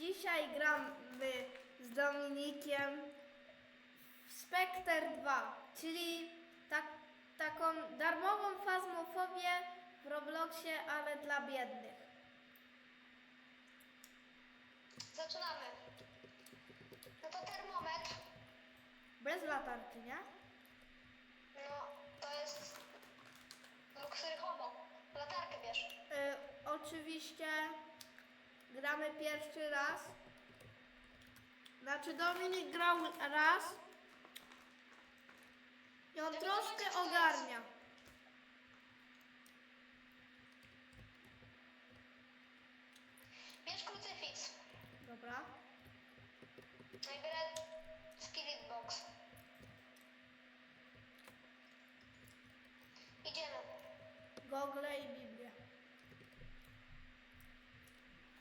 Dzisiaj gramy z Dominikiem w Spectre 2, czyli tak, taką darmową fazmofobię w Robloxie, ale dla biednych. Zaczynamy. No to termometr. Bez latarki, nie? No, to jest Luxury Homo. Latarkę bierz. Y, oczywiście gramy pierwszy raz. Znaczy Dominik grał raz i on troszkę ogarnia. Bierz krucyfiks. Dobra. No i biorę spirit box. Idziemy. Gogle i Biblię.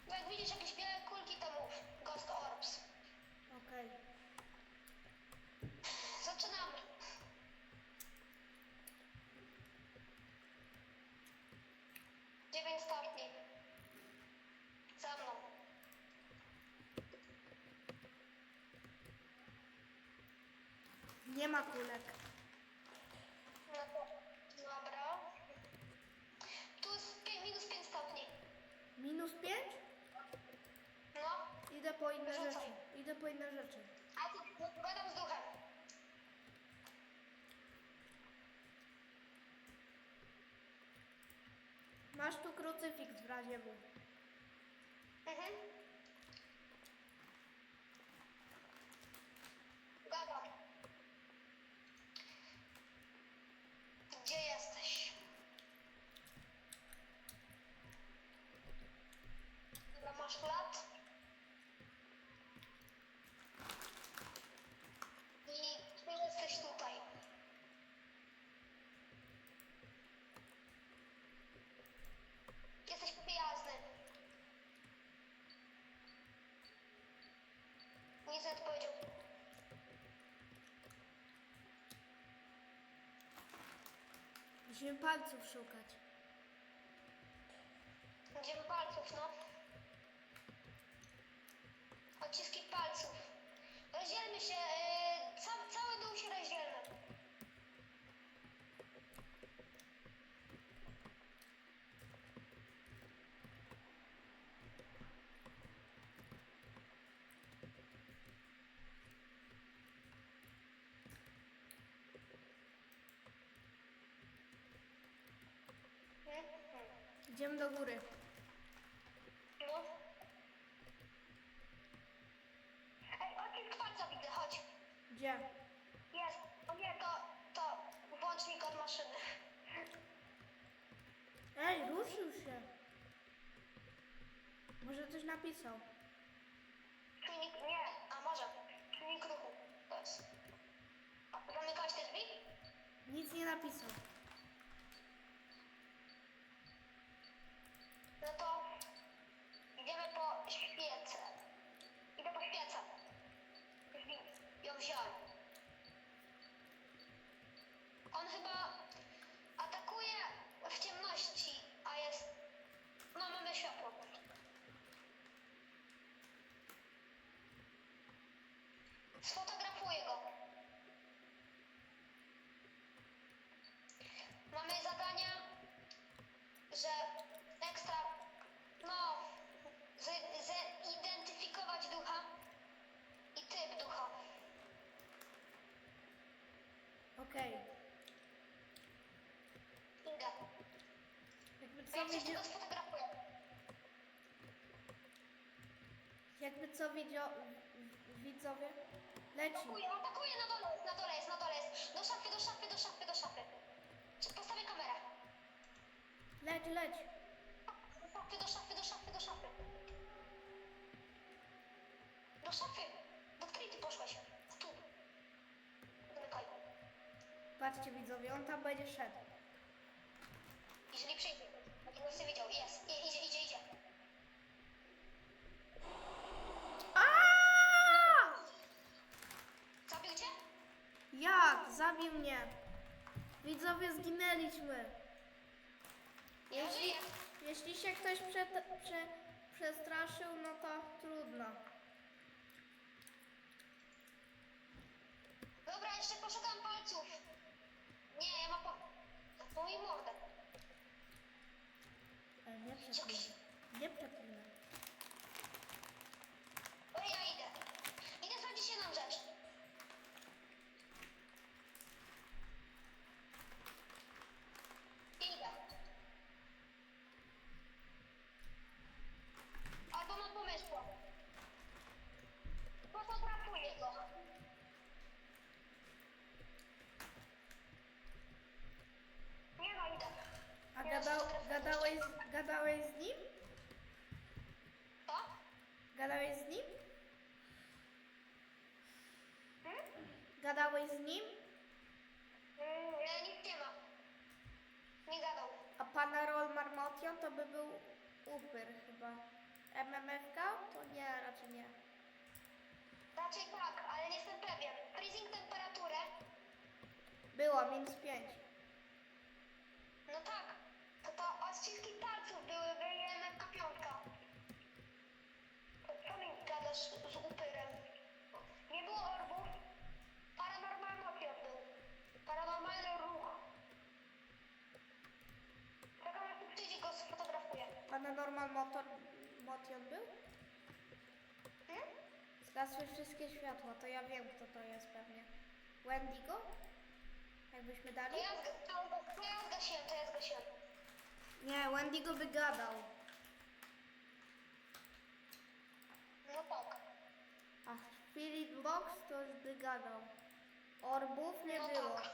No jak widzisz jakieś białe kulki, to mów. Ghost Orbs. Okej. Zaczynamy. Dziewięć stopni. Za mną. Nie ma kulek. No to, dobra. Tu jest pię- minus 5 stopni. Minus 5? No. Idę po inne Wyrzucaj. rzeczy. Idę po inne rzeczy. A gadam z duchem. Masz tu krucyfiks w razie W. Mhm. Gadam. Gdzie jesteś? Ile masz lat? I ty jesteś tutaj. Jesteś przyjazny. Nic nie odpowiedział. Musimy palców szukać. Będziemy palców, no. Odciski palców. Rozdzielmy się, yy, ca cały dół się rozdzielmy. Mhm. Idziemy do góry. No. Ej, odcisk palca widzę, chodź. Gdzie? Jest. O nie, to, to włącznik od maszyny. Ej, ruszył się. Może coś napisał. Czujnik, nie, a może. Czujnik ruchu. To jest. A Zamykałeś te drzwi? Nic nie napisał. No to idziemy po świecę. Idę po świecę. Drzwi. Ją wziąłem. On chyba atakuje w ciemności, a jest... No, mamy światło. Sfotografuję go. Mamy zadania, że ekstra, no, z- zidentyfikować ducha i typ ducha. Okej. Idę. Jakby co, ja coś sfotografuję. Jakby co widzio... widzowie? Leci. Atakuję, atakuję na dole, jest, na dole jest, na dole jest. Do szafy, do szafy, do szafy, do szafy. Czy postawię kamerę? Leć, leć. Do szafy, do szafy, do szafy, do szafy. Do szafy. Do której ty poszłaś? Tu. Zamykaj. Patrzcie widzowie, on tam będzie szedł. Jeżeli przyjdzie, jak nie widział, jest. I, idzie, idzie, idzie. Aaaa! Zabił cię? Jak? Zabił mnie. Widzowie, zginęliśmy. Ja Jeśli, żyję. jeśli się ktoś prze, prze, przestraszył, no to trudno. Dobra, jeszcze poszukam palców. Nie, ja mam po... po mój mordę. Ale nie przeklinaj. Nie przeklinaj. O, ja idę. Idę sprawdzić jedną rzecz. Idę. Albo mam pomysł. Fotografuję go. Nie no, idę. A gadał, gadałeś, z nim? Co? Gadałeś z nim? Hmm? Gadałeś z nim? Mm, nie, nic nie ma. Nie gadał. A Panarol Marmotion to by był upyr chyba. MMFK? To nie, raczej nie. Raczej tak, ale nie jestem pewien. Freezing temperaturę? Było, minus 5. No tak. To to odciski palców były, MFK piątka. To Co mi gadasz z upyrem? Nie było orbów. Paranormalny opiot był. Paranormalny ruch. Czekam aż tu przyjdzie go sfotografuję. Paranormal Motor Motion był? Hmm? Zgasły wszystkie światła, to ja wiem kto to jest pewnie. Wendigo? Jakbyśmy To dali? ja, zga- to, to ja zgasiłem, to ja zgasiłem. Nie, Wendigo by gadał. No tak. A Spirit Box to już by gadał. Orbów nie No było. tak.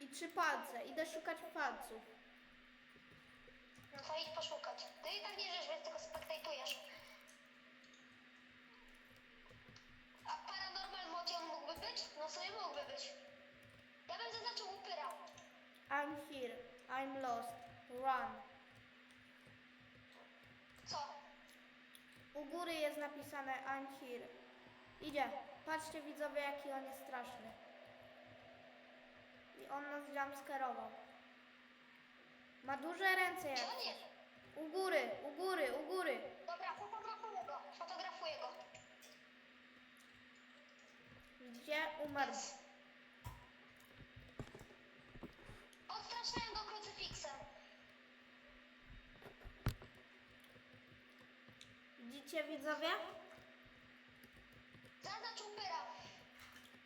I trzy palce. Idę szukać palców. No to idź poszukać. Ty i tak nie żyjesz, więc tylko spektatujesz. A paranormal motion mógłby być? No sobie mógłby być. Ja bym zaznaczył upyra. I'm here. I'm lost. Run. Co? U góry jest napisane I'm here. Idzie. Patrzcie widzowie jaki on jest straszny. I on nas jumpscarował. Ma duże ręce jak. Gdzie on jest? U góry, u góry, u góry. Dobra, fotografuję go. Fotografuję go. Widzicie? Umarł. Jest. Odstraszałem go krucyfiksem. Widzicie widzowie? Zaznacz upyra.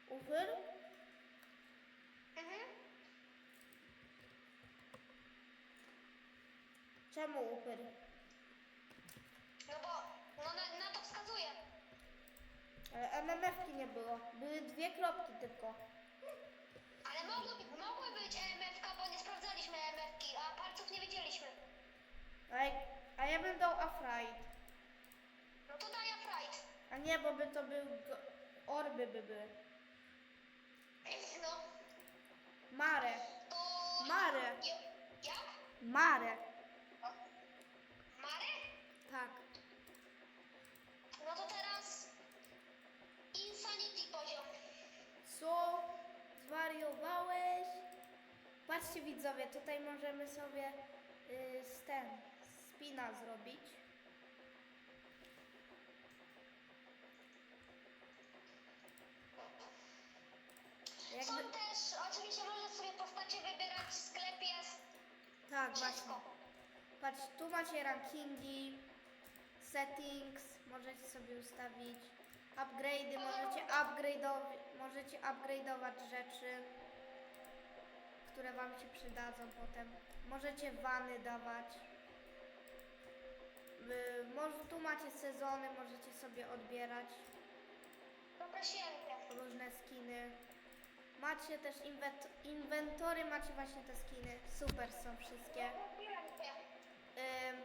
Upyr? Mhm. Czemu upyr? No bo, no na, na to wskazuje. Ale MMF-ki nie było. Były dwie kropki tylko. Ale mogły, mogły być EMFK, bo nie sprawdzaliśmy EMFki, a palców nie widzieliśmy. A, a ja bym dał Afright. No to daje fright. A nie, bo by to był... go- Orby by były. No, Mare. to... Mare. Jak? Mare. Mary? Tak. No to teraz... Insanity poziom. Co? Zwariowałeś? Patrzcie widzowie, tutaj możemy sobie y, z ten, spina zrobić. Są Jakby, też, oczywiście możesz sobie postacie wybierać w sklepie tak, właśnie. wszystko. Patrz, tu macie rankingi, settings, możecie sobie ustawić, upgrade'y, możecie upgrade'ować, możecie upgrade'ować rzeczy, które wam się przydadzą potem. Możecie wany dawać. Y, może, tu macie sezony, możecie sobie odbierać święte. różne skiny. Macie też inwent- inwentory, macie właśnie te skiny. Super są wszystkie. Ym,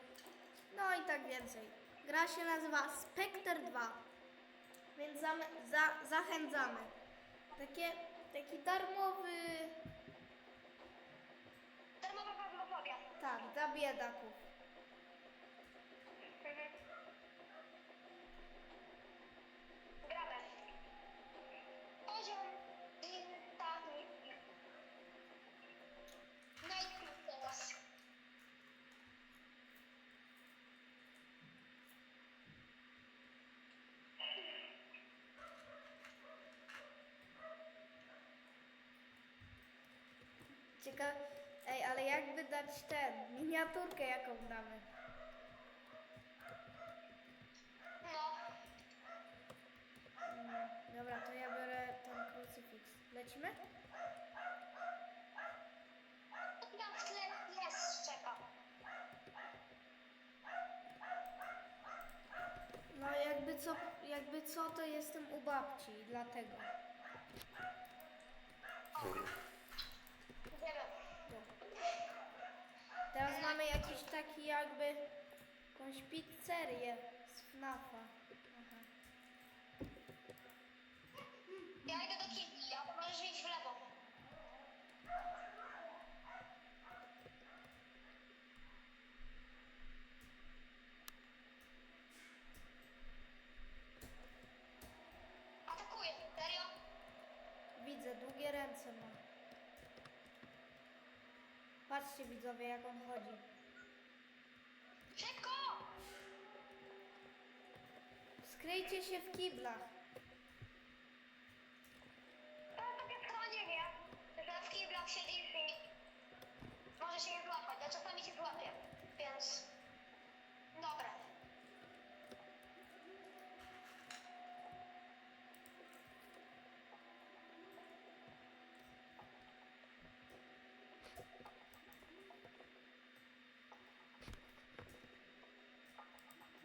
no i tak więcej. Gra się nazywa Spectre 2, więc zam- za- zachęcamy. Takie, taki darmowy, Darmowa tak, dla biedaków. Mhm. Gramy. Poziom Insanity. Night teraz. Ciekawe. Ej, ale jakby dać ten, miniaturkę jaką damy? No, Mm, Dobra, to ja biorę ten krucyfiks. Lecimy? w tle jest szczeka. No jakby co, jakby co, to jestem u babci, dlatego. Idziemy. Teraz mamy jakiś taki jakby jakąś pizzerię z FNAFa. Aha. Ja idę do kibli, a ty możesz iść w lewo. Atakuję, serio? Widzę, długie ręce ma. Patrzcie widzowie, jak on chodzi. Szybko! Skryjcie się w kiblach. To jest takie schronienie, że w kiblach siedzisz i może się nie złapać, a czasami się złapie, więc... Dobra.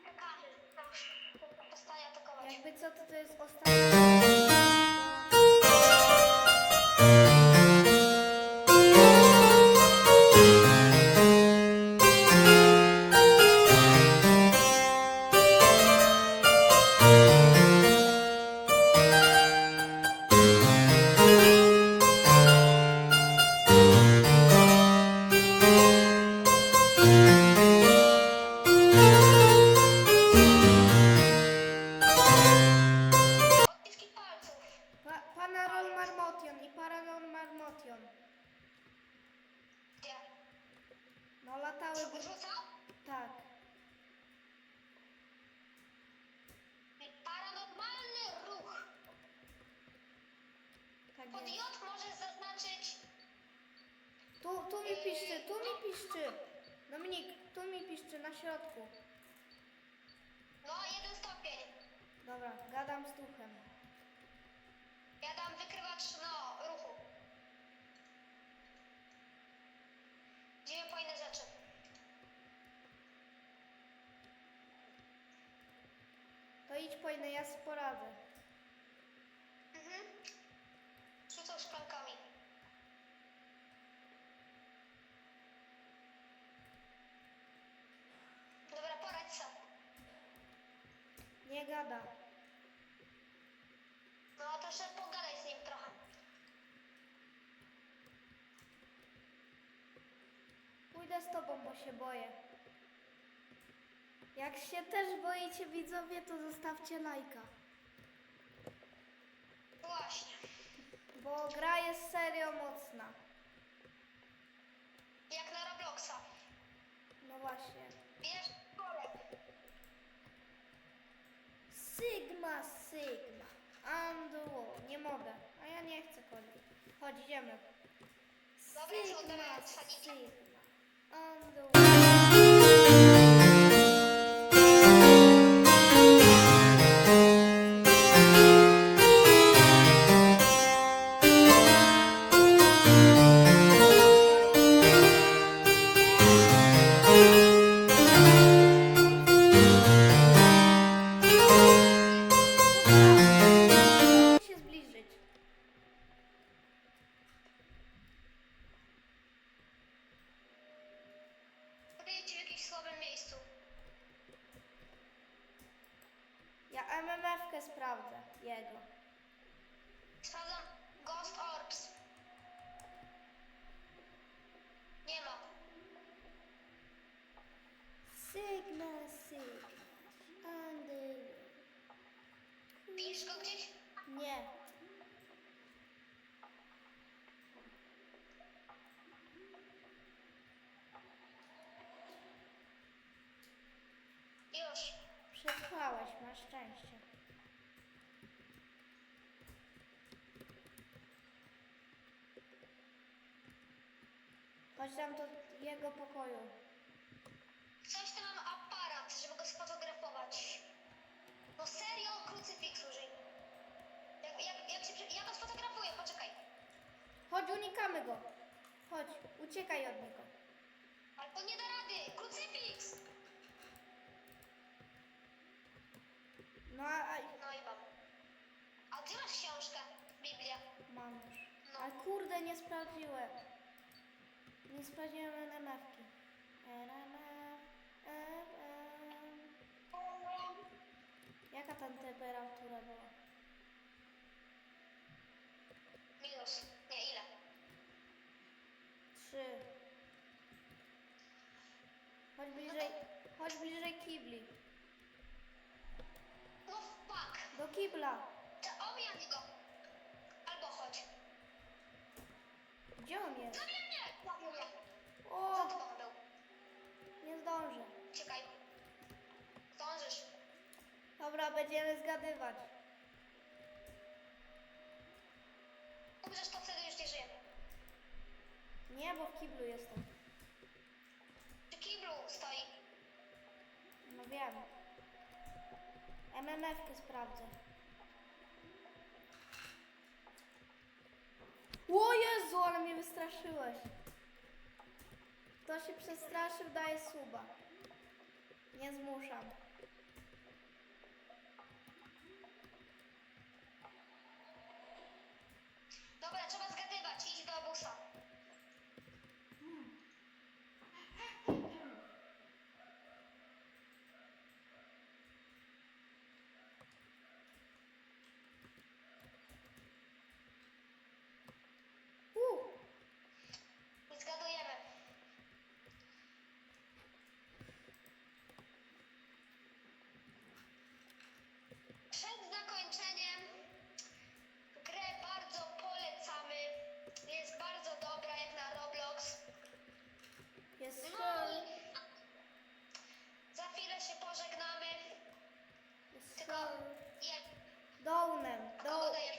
Czekamy, aż przestanie atakować. Jakby co, to to jest ostatni. Piszczy. Dominik, tu mi piszczy na środku. no jeden stopień. Dobra, gadam z duchem. Ja dam wykrywacz no ruchu. Idziemy po inne rzeczy. To idź po inne, ja poradzę. Mhm. Rzucał szklankami. Dobra, poradź sobie. Nie gada. No to jeszcze pogadaj z nim trochę. Pójdę z tobą, bo się boję. Jak się też boicie widzowie, to zostawcie lajka. Właśnie. Bo gra jest serio mocna. Jak na Robloxa. No właśnie. Bierz korek. Sigma. Anduo. Nie mogę. A ja nie chcę chodzić. Chodź, idziemy. Sigma. Sigma. Anduo. Szczęście. Chodź tam do jego pokoju. Coś tam mam aparat, żeby go sfotografować. No serio, krucyfiks użyj. Jak, jak, jak się, ja go sfotografuję, poczekaj. Chodź, unikamy go. Chodź, uciekaj od niego. Albo nie da rady, krucyfiks! No a, a No i mam. A gdzie masz książkę? Biblię. mam już. No. Ale kurde, nie sprawdziłem. Nie sprawdziłem NMF-ki. NMF, FM. Jaka tam temperatura była? Minus. Nie, ile? Trzy. Chodź chodź bliżej kibli. No kibla. To omijam go. Albo chodź. Gdzie on jest? Zabij mnie! Zabił mnie. Za O, tobą był. nie zdążę. Czekaj. Zdążysz. Dobra, będziemy zgadywać. Umrzesz, to wtedy już nie żyję. Nie, bo w kiblu jestem. Przy kiblu stoi. No wiem. MMF-kę sprawdzę. O Jezu, ale mnie wystraszyłeś. Kto się przestraszył, daje suba. Nie zmuszam. Dobra, trzeba zgadywać. Idź do busa. Uh, I zgadujemy. Przed zakończeniem grę bardzo polecamy. Jest bardzo dobra jak na Roblox. jest No szal. i za chwilę się pożegnamy. Jest Tylko szal. jak Dołnem, kogo do... dajesz?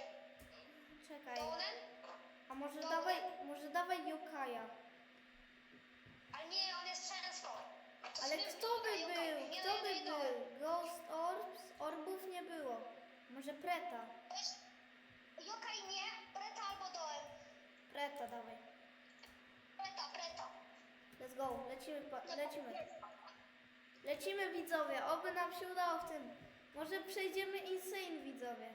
Czekaj. Dołnen? A może Dołnem? dawaj, może dawaj Yokaja. Ale nie, on jest często. To Ale sobie kto by wbiegaj, okej. był? Nie, Kto nie, by nie, nie, był? Ghost Orbs? Orbów nie było. Może Preta? Jokaj nie, Preta albo Dołem. Preta dawaj. Preta, Preta. Let's go, lecimy, po, lecimy. Lecimy widzowie, oby nam się udało w tym. Może przejdziemy Insane widzowie.